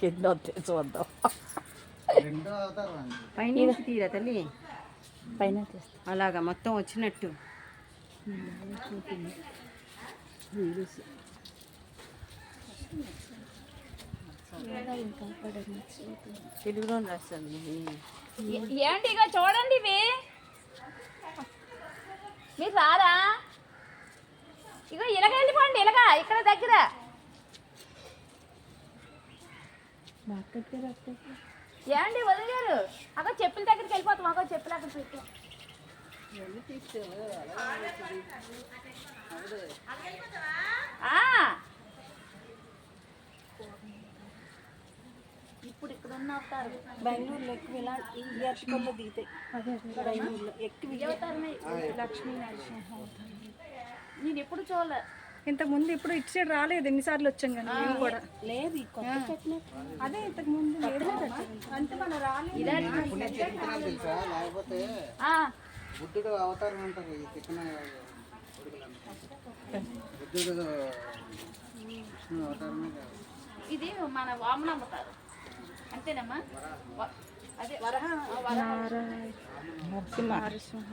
కింద వస్తే చూద్దాం పైన తీరా తల్లి? పైన అలాగా మొత్తం వచ్చినట్టు. తెలుగులో రాస్తాను. ఏంటి ఇక చూడండి ఇవి. మీరు రారా? ఇగో ఇలాగ వెళ్ళిపోండి ఇలాగ ఇక్కడ దగ్గర. ఏంటి వదిలేరు అగో చెప్పుల దగ్గరికి వెళ్ళిపోతాం చెప్పులు అక్కడ పెట్టు. ఆ. ఇప్పుడు ఇక్కడ ఉన్న అవుతారు బెంగళూరులో ఎక్కువ ఇలా ఈ ఎర్షకల్లో దిగుతాయి. బెంగళూరులో ఎక్కువ అవతారమే? లక్ష్మీ నరసింహ నేను ఎప్పుడు చూడలే. ఇంతకు ముందు ఇప్పుడు ఇటు సైడ్ రాలేదు ఎన్నిసార్లు వచ్చాం కానీ మేము కూడా. లేదు అదే ఇంతకు ముందు లేదు అంటే మనం రాలేదు. ఇప్పుడు నేను చెప్తున్నాను తెలుసా? లేకపోతే ఆ, బుద్ధుడు అవతారం అంటారు ఈ తిక్కన బుద్ధుడు విష్ణు అవతారమే కాదు. ఇది మన వామన అమ్ముతారు అంతేనమ్మా? అదే. నరసింహ.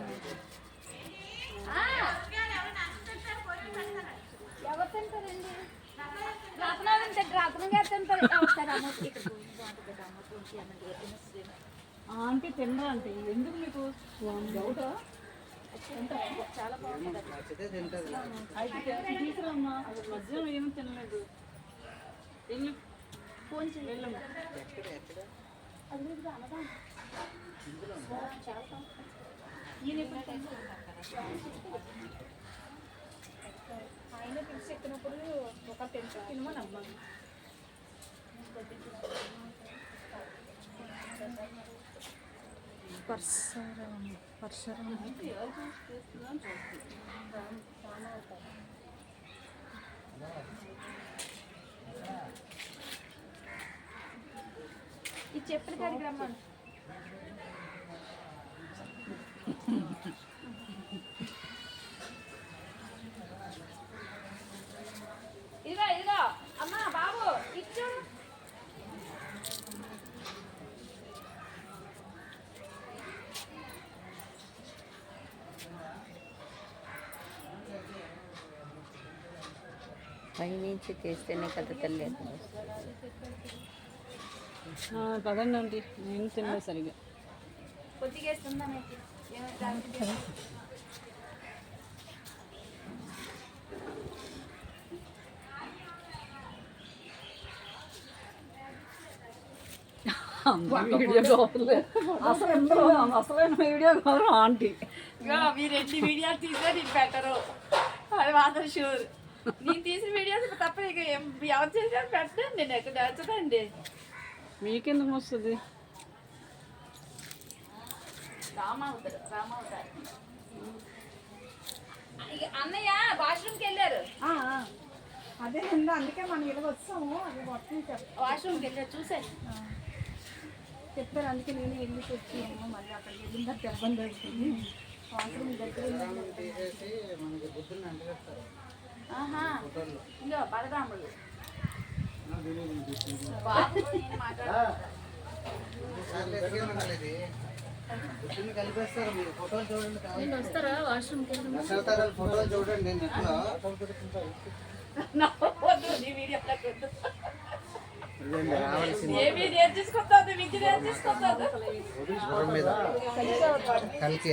ఆంటీ తినరా అంటే? ఎందుకు మీకు? డౌట్? తీసుకురమ్మా. అసలు మధ్యాహ్నం ఏమి తినలేదు. వెళ్ళు ఫోన్ వెళ్ళమ్మా. ఎక్కడ ఎక్కడ ఆయన పిలిచి ఎక్కినప్పుడు ఒక టెన్త్ తినమని అమ్మాను పర్సరం పర్సరం ఈ చెప్పులు కాడికి రమ్మను పైనుంచి తీస్తేనే కదా తల్లి పదండి ఆంటీ నేను తినలేదు సరిగా. వీడియో కావాలి అసలు ఎందులో వీడియో కావాలి ఆంటీ. మీరు ఎన్ని వీడియోలు తీసే నీకు పెట్టరు. అది మాత్రం షూర్ నేను తీసిన వీడియోస్ తప్ప ఇక ఎవరు చేసారు పెట్టండి నేను ఎక్కడ నచ్చదండి మీకెందుకు వస్తుంది? రామ అవుతారు రామ అవుతారు ఇక అన్నయ్య వాష్రూమ్కి వెళ్ళారు. అదే ఉంది అందుకే మనం ఇలా వచ్చాము. అది మొత్తం వాష్రూమ్కి వెళ్ళారు చూసాను చెప్పారు అందుకే నేను వెళ్ళి వచ్చాము మళ్ళీ అక్కడికి వెళ్ళిన తర్వాత ఇబ్బంది అవుతుంది. అవసరం దగ్గర చూడండి కావాలి. వస్తారా దశావతారాల ఫోటోలు చూడండి కలికి.